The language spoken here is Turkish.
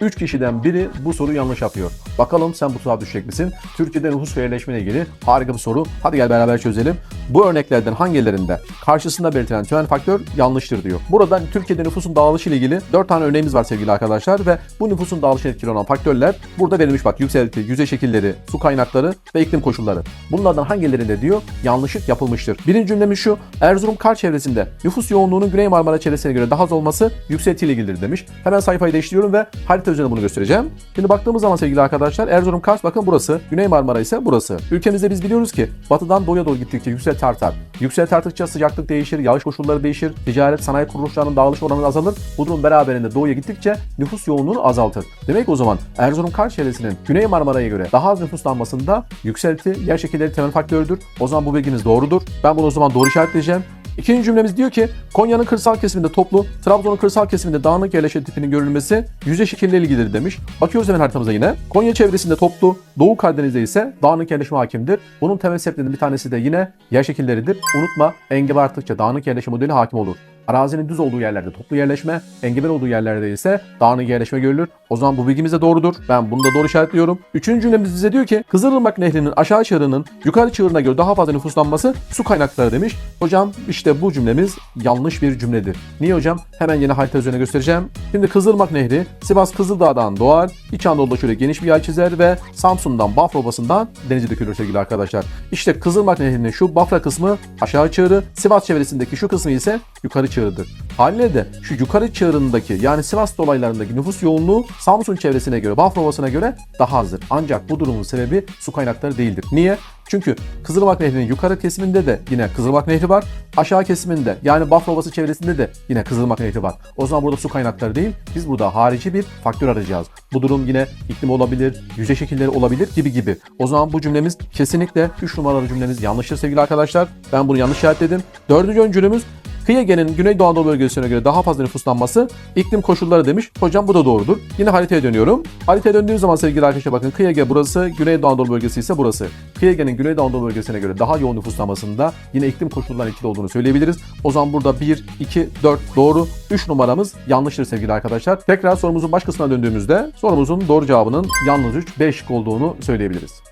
3 kişiden biri bu soruyu yanlış yapıyor. Bakalım sen bu tuzağa düşecek misin? Türkiye'de nüfus yerleşme ile ilgili harika bir soru. Hadi gel beraber çözelim. Bu örneklerden hangilerinde karşısında belirtilen temel faktör yanlıştır diyor. Burada Türkiye'de nüfusun dağılışı ile ilgili 4 tane örneğimiz var sevgili arkadaşlar ve bu nüfusun dağılışına etkili olan faktörler burada verilmiş bak yükselti, yüzey şekilleri, su kaynakları ve iklim koşulları. Bunlardan hangilerinde diyor yanlışlık yapılmıştır. Birinci cümlemiz şu. Erzurum kar çevresinde nüfus yoğunluğunun Güney Marmara çevresine göre daha az olması yükseltiyle ilgilidir demiş. Hemen sayfayı değiştiriyorum ve harita üzerinde bunu göstereceğim. Şimdi baktığımız zaman sevgili arkadaşlar Erzurum Kars bakın burası. Güney Marmara ise burası. Ülkemizde biz biliyoruz ki batıdan doğuya doğru gittikçe yükselti artar. Yükselti arttıkça sıcaklık değişir, yağış koşulları değişir, ticaret, sanayi kuruluşlarının dağılış oranı azalır. Bu durum beraberinde doğuya gittikçe nüfus yoğunluğunu azaltır. Demek o zaman Erzurum Kars çevresinin Güney Marmara'ya göre daha az nüfuslanmasında yükselti yer şekilleri temel faktördür. O zaman bu bilginiz doğrudur. Ben bunu o zaman doğru işaretleyeceğim. İkinci cümlemiz diyor ki Konya'nın kırsal kesiminde toplu, Trabzon'un kırsal kesiminde dağınık yerleşim tipinin görülmesi yüzey şekilleriyle ilgilidir demiş. Bakıyoruz hemen haritamıza yine. Konya çevresinde toplu, Doğu Karadeniz'de ise dağınık yerleşim hakimdir. Bunun temel sebeplerinden bir tanesi de yine yer şekilleridir. Unutma engebel arttıkça dağınık yerleşim modeli hakim olur. Arazinin düz olduğu yerlerde toplu yerleşme, engebel olduğu yerlerde ise dağınık yerleşme görülür. O zaman bu bilgimiz de doğrudur. Ben bunu da doğru işaretliyorum. Üçüncü cümlemiz bize diyor ki Kızılırmak Nehri'nin aşağı çığırının yukarı çığırına göre daha fazla nüfuslanması su kaynakları demiş. Hocam işte bu cümlemiz yanlış bir cümledir. Niye hocam? Hemen yeni harita üzerine göstereceğim. Şimdi Kızılırmak Nehri Sivas Kızıldağ'dan doğar. İç Anadolu'da şöyle geniş bir yay çizer ve Samsun'dan Bafra Obası'ndan denize dökülür sevgili arkadaşlar. İşte Kızılırmak Nehri'nin şu Bafra kısmı aşağı çığırı, Sivas çevresindeki şu kısmı ise yukarı çığırıdır. Haliyle de şu yukarı çığırındaki yani Sivas dolaylarındaki nüfus yoğunluğu Samsun çevresine göre, Bafra Ovası'na göre daha azdır. Ancak bu durumun sebebi su kaynakları değildir. Niye? Çünkü Kızılırmak Nehri'nin yukarı kesiminde de yine Kızılırmak Nehri var. Aşağı kesiminde yani Bafra Ovası çevresinde de yine Kızılırmak Nehri var. O zaman burada su kaynakları değil, biz burada harici bir faktör arayacağız. Bu durum yine iklim olabilir, yüzey şekilleri olabilir gibi gibi. O zaman bu cümlemiz kesinlikle 3 numaralı cümlemiz yanlıştır sevgili arkadaşlar. Ben bunu yanlış işaretledim. Dördüncü öncülümüz Kıyı Ege'nin Güneydoğu Anadolu bölgesine göre daha fazla nüfuslanması iklim koşulları demiş. Hocam bu da doğrudur. Yine haritaya dönüyorum. Haritaya döndüğüm zaman sevgili arkadaşlar bakın Kıyı Ege burası, Güneydoğu Anadolu bölgesi ise burası. Kıyı Ege'nin Güneydoğu Anadolu bölgesine göre daha yoğun nüfuslanmasında yine iklim koşullarının etkili olduğunu söyleyebiliriz. O zaman burada 1, 2, 4 doğru. 3 numaramız yanlıştır sevgili arkadaşlar. Tekrar sorumuzun baş kısmına döndüğümüzde sorumuzun doğru cevabının yalnız 3, 5 olduğunu söyleyebiliriz.